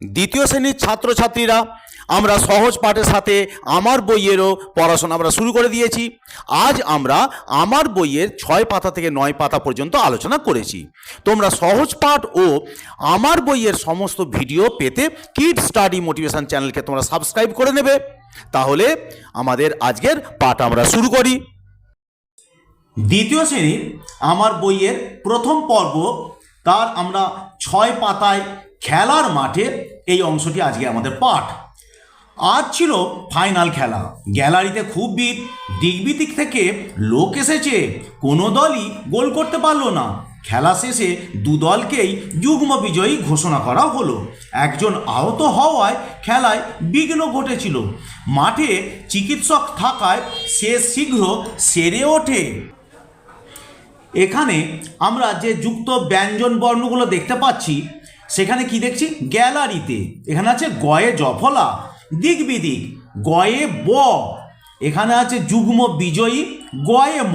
দ্বিতীয় শ্রেণির ছাত্রছাত্রীরা আমরা সহজ পাঠের সাথে আমার বইয়েরও পড়াশোনা আমরা শুরু করে দিয়েছি। আজ আমরা আমার বইয়ের ছয় পাতা থেকে নয় পাতা পর্যন্ত আলোচনা করেছি। তোমরা সহজ পাঠ ও আমার বইয়ের সমস্ত ভিডিও পেতে কিড স্টাডি মোটিভেশন চ্যানেলকে তোমরা সাবস্ক্রাইব করে নেবে। তাহলে আমাদের আজকের পাঠ আমরা শুরু করি। দ্বিতীয় শ্রেণির আমার বইয়ের প্রথম পর্ব, তার আমরা ছয় পাতায় খেলার মাঠে এই অংশটি আজকে আমাদের পাঠ। আজ ছিল ফাইনাল খেলা। গ্যালারিতে খুব ভিড়। দিক থেকে লোক এসেছে। কোনো দলই গোল করতে পারল না। খেলা শেষে দু দলকেই যুগ্ম বিজয়ী ঘোষণা করা হলো। একজন আহত হওয়ায় খেলায় বিঘ্ন ঘটেছিল। মাঠে চিকিৎসক থাকায় সে শীঘ্র সেরে ওঠে। এখানে আমরা যে যুক্ত ব্যঞ্জন বর্ণগুলো দেখতে পাচ্ছি সেখানে কি দেখছি? গ্যালারিতে। এখানে আছে গয়ে জফলা দিক বিদিক গয়ে ব, এখানে আছে যুগ্ম বিজয়ী, গয়ে ম,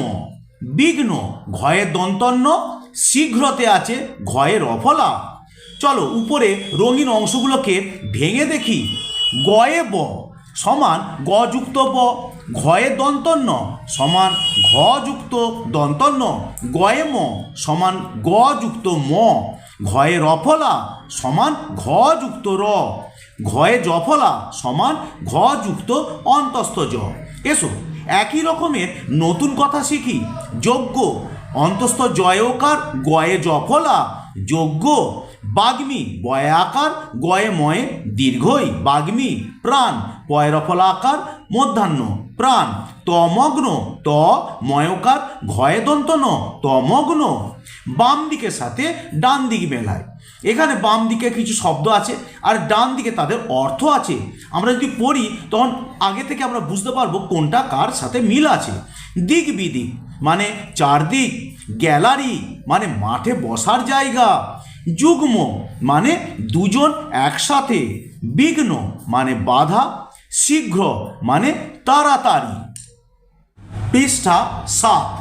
বিঘ্ন, ঘয়ে দন্তন্য, শীঘ্রতে আছে ঘয়ে রফলা। চলো, উপরে রঙিন অংশগুলোকে ভেঙে দেখি। গয়ে ব সমান গ যুক্ত ব, ঘয়ে দন্তন্য সমান ঘ যুক্ত দন্তন্য, গয়ে ম সমান গ যুক্ত ম। ঘয়ে রফলা সমান ঘ যুক্ত র। ঘয়ে জফলা সমান ঘ যুক্ত অন্তস্থ জ। এসো, একই রকমের নতুন কথা শিখি। যোগ্য অন্তস্থ জয়কার গয়ে জফলা যোগ্য বাগ্মি, বয়ে আকার, গয়ে ময়ে দীর্ঘই। বাগ্মি, প্রাণ পয়রফলা আকার, মধ্যাহ্ন। প্রাণ। তমগ্ন, ত, ময়কার ঘয়ে ন তমগ্ন। বাম দিকের সাথে ডান দিক মেলায়। এখানে বাম দিকে কিছু শব্দ আছে আর ডান দিকে তাদের অর্থ আছে। আমরা যদি পড়ি, তখন আগে থেকে আমরা বুঝতে পারব কোনটা কার সাথে মিল আছে। দিক বিদিক মানে চারদিক। গ্যালারি মানে মাঠে বসার জায়গা। যুগ্ম মানে দুজন একসাথে। বিঘ্ন মানে বাধা। শীঘ্র মানে তাড়াতাড়ি। পৃষ্ঠা সাত।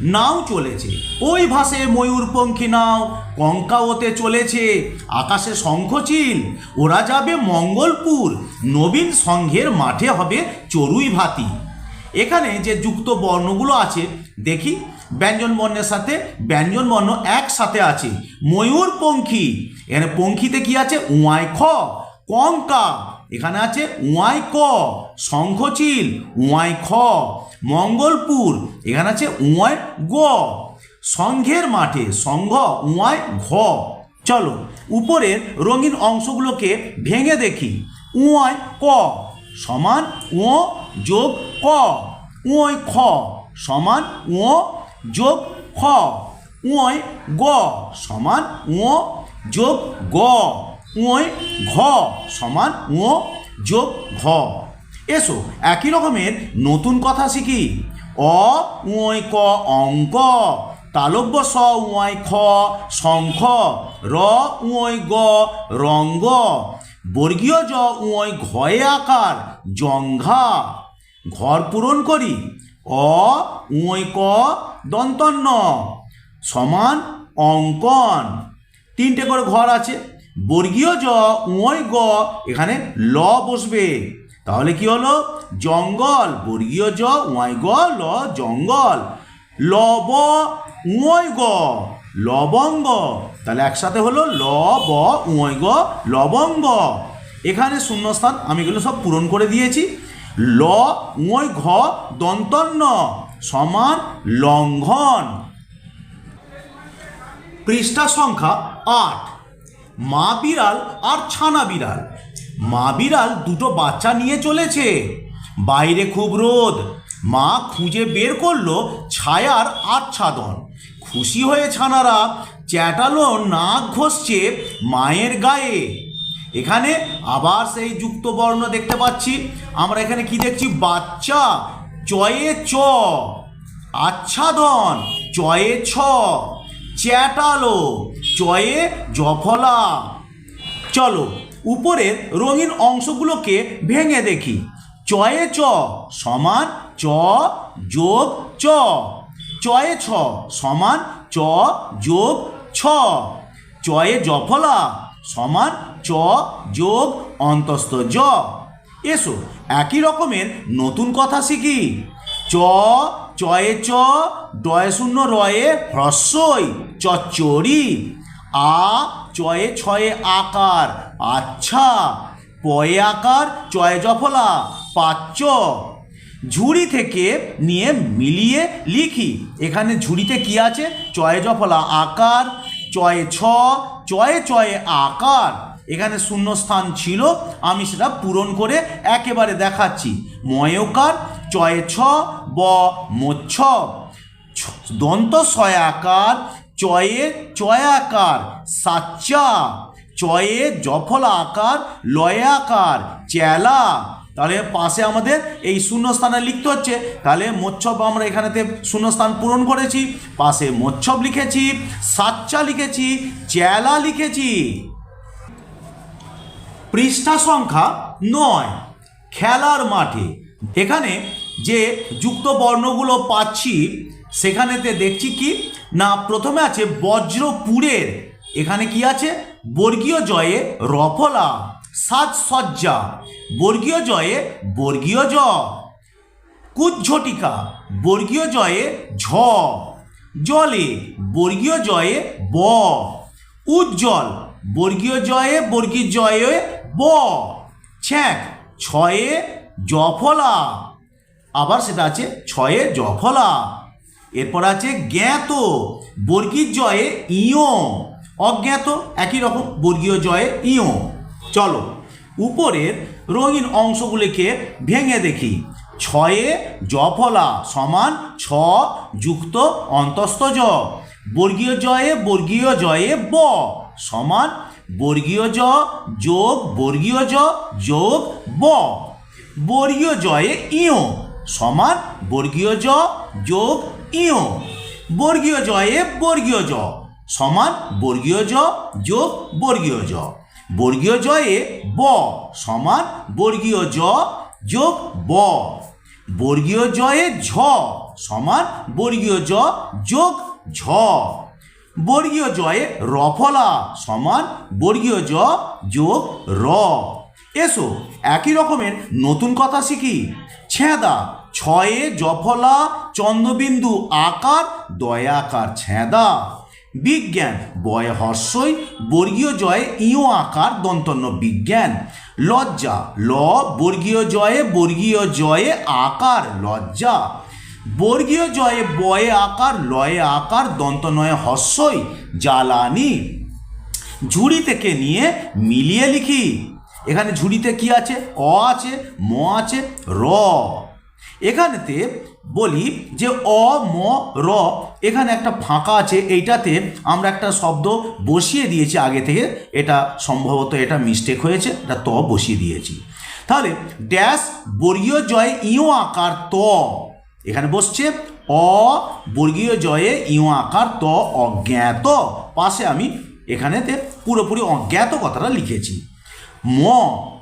নাও চলেছে। ওই ভাসে ময়ূরপঙ্খী নাও। কঙ্কাওতে চলেছে। আকাশে শঙ্খচিল। ওরা যাবে মঙ্গলপুর। নবীন সংঘের মাঠে হবে চড়ুই ভাতি। এখানে যে যুক্ত বর্ণগুলো আছে, দেখি। ব্যঞ্জন বর্ণের সাথে ব্যঞ্জন বর্ণ একসাথে আছে। ময়ূরপঙ্খী। এখানে পঙ্খিতে কি আছে? উয়াই খ। কঙ্কা। এখানে আছে উয়াই ক, শঙ্খচিল, উয়াই খ, মঙ্গলপুর, এখানে আছে উয়াই গ সংঘের মাঠে সংঘ উয়াই ঘ। চলো, উপরের রঙিন অংশগুলোকে ভেঙে দেখি। উয়াই ক, সমান ও যোগ ক। উয় খ, সমান ও যোগ খ। উয় গ, সমান ও যোগ গ। উয় ঘ সমান ও যোগ ঘ। এসো, একই রকমের নতুন কথা শিখি। অ উয় ক অঙ্ক, তালব্য স উয় খ শঙ্খ, র উয় গ রঙ্গ, বর্গীয় জ উয় ঘয়ে আকার, জঙ্ঘা। ঘর পূরণ করি, অ উয় ক দন্তন্য, সমান অঙ্কন। তিনটে করে ঘর আছে। বর্গীয় জ, উঁয় গ, এখানে ল বসবে। তাহলে কি হলো? জঙ্গল, বর্গীয় জ, উঁয় গ, ল, জঙ্গল। লব, উঁয় গ, লবঙ্গ। তাহলে একসাথে হলো ল, ব, উঁয় গ, লবঙ্গ। এখানে শূন্যস্থান, আমি এগুলো সব পূরণ করে দিয়েছি। ল, উয় ঘ দন্তন্য সমান লঙ্ঘন। পৃষ্ঠা সংখ্যা আট। মা বিড়াল আর ছানা বিড়াল। মা বিড়াল দুটো বাচ্চা নিয়ে চলেছে। বাইরে খুব রোদ। মা খুঁজে বের করল ছায়ার আচ্ছাদন। খুশি হয়ে ছানারা চ্যাটালো নাক ঘষছে মায়ের গায়ে। এখানে আবার সেই যুক্ত বর্ণ দেখতে পাচ্ছি। আমরা এখানে কি দেখছি? বাচ্চা চয়ে চ। আচ্ছাদন চয়ে ছ। চ্যাটালো। চয়ে জফলা। চলো উপরের রঙিন অংশগুলোকে ভেঙে দেখি। চয়ে চ সমান চ যোগ চ। চয়ে ছ সমান চ যোগ ছ। চয়ে জফলা সমান চ যোগ অন্তস্থ জ। এসো, একই রকমের নতুন কথা শিখি। চ, চয়ে চ, ডয়ে শূন্য রয়ে হ্রস্বই, চচ্চড়ি। আ, চয়ে ছয়ে আকার। আচ্ছা পয়ে আকার, চয়ে জফলা। পাচ্চ ঝুড়ি থেকে নিয়ে মিলিয়ে লিখি। এখানে ঝুড়িতে কি আছে? চয়ে জফলা আকার, চয়ে ছ, চয়ে চয়ে আকার। এখানে শূন্যস্থান ছিল, আমি সেটা পূরণ করে একেবারে দেখাচ্ছি। ময়কার, চয়ে ছ, ব, মোচ্ছ। দন্ত সয়াকার চয়ে চয়াকার সাচ্চা। চয়ে জফলা আকার লয়াকার চেলা তাহলে পাশে আমাদের এই শূন্যস্থানে লিখতে হচ্ছে। তাহলে মোচ্ছব আমরা এখানেতে শূন্যস্থান পূরণ করেছি। পাশে মোচ্ছব লিখেছি, সাচ্চা লিখেছি চেলা লিখেছি। পৃষ্ঠা সংখ্যা নয়, খেলার মাঠে। এখানে যে যুক্ত বর্ণগুলো পাচ্ছি সেখানেতে দেখছি কি? না, প্রথমে আছে বজ্রপুরের। এখানে কি আছে? বর্গীয় জয়ে রফলা, সাজসজ্জা। বর্গীয় জয়ে বর্গীয় জ। কুজ্ঝটিকা, বর্গীয় জয়ে ঝ। জলে, বর্গীয় জয়ে ব। উজ্জ্বল, বর্গীয় জয়ে বর্গীয় জয়ে ব। ছ্যাঁক, ছয়ে জফলা। আবার সেটা আছে, ছয়ে জফলা। এরপর আছে জ্ঞাত বর্গীর জয়ে ইয়। অজ্ঞাত, একই রকম, বর্গীয় জয়ে ইয়। চলো, উপরের রঙিন অংশগুলিকে ভেঙে দেখি। ছয়ে জফলা সমান ছ যুক্ত অন্তস্থ জ। বর্গীয় জয়ে বর্গীয় জয়ে ব সমান বর্গীয় জ যোগ বর্গীয় জ যোগ ব। বর্গীয় জয়ে ইয় সমান বর্গীয় জ যোগ ইয়। বর্গীয় জয়ে বর্গীয় জ সমান বর্গীয় জ যোগ বর্গীয় জ বর্গীয় জয়ে ব সমান বর্গীয় জ যোগ ব। বর্গীয় জয়ে ঝ সমান বর্গীয় জ যোগ ঝ। বর্গীয় জয়ে রফলা সমান বর্গীয় জ যোগ র। এসো, একই রকমের নতুন কথা শিখি। ছেঁদা ছয়ে জফলা, চন্দ্রবিন্দু আকার, দয়াকার ছেঁদা। বিজ্ঞান, বয় হর্ষই, বর্গীয় জয়ে ইয় আকার, দন্তন্য বিজ্ঞান। লজ্জা, ল, বর্গীয় জয়ে বর্গীয় জয়ে আকার, লজ্জা। বর্গীয় জয়ে বয়ে আকার, লয়ে আকার দন্তনয়ে হর্ষই, জ্বালানি। ঝুড়ি থেকে নিয়ে মিলিয়ে লিখি। এখানে ঝুড়িতে কি আছে? অ আছে, ম আছে, র। এখানেতে বলি যে অ, ম, র, এখানে একটা ফাঁকা আছে, এইটাতে আমরা একটা শব্দ বসিয়ে দিয়েছি আগে থেকে, এটা সম্ভবত এটা মিস্টেক হয়েছে, এটা ত বসিয়ে দিয়েছি। তাহলে ড্যাশ বর্গীয় জয় ইও আকার ত, এখানে বসছে, অ বর্গীয় জয়ে ইও আকার ত অজ্ঞাত, পাশে আমি এখানেতে পুরোপুরি অজ্ঞাত কথাটা লিখেছি। ম।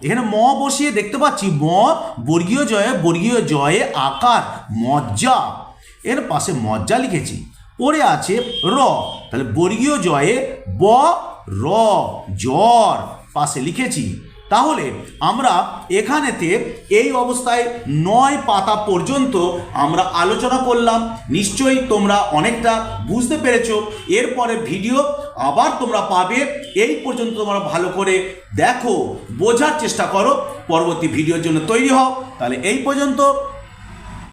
এখানে ম বসিয়ে দেখতে পাচ্ছি, ম, বর্গীয় জয়ে বর্গীয় জয়ে আকার, মজ্জা। এর পাশে মজ্জা লিখেছি। পরে আছে র। তাহলে বর্গীয় জয়ে ব, র, জ্বর। পাশে লিখেছি তাহলে আমরা এখানেতে এই অবস্থায় নয় পাতা পর্যন্ত আমরা আলোচনা করলাম। নিশ্চয়ই তোমরা অনেকটা বুঝতে পেরেছ। এরপরে ভিডিও আবার তোমরা পাবে। এই পর্যন্ত তোমরা ভালো করে দেখো, বোঝার চেষ্টা করো। পরবর্তী ভিডিওর জন্য তৈরি হও। তাহলে এই পর্যন্ত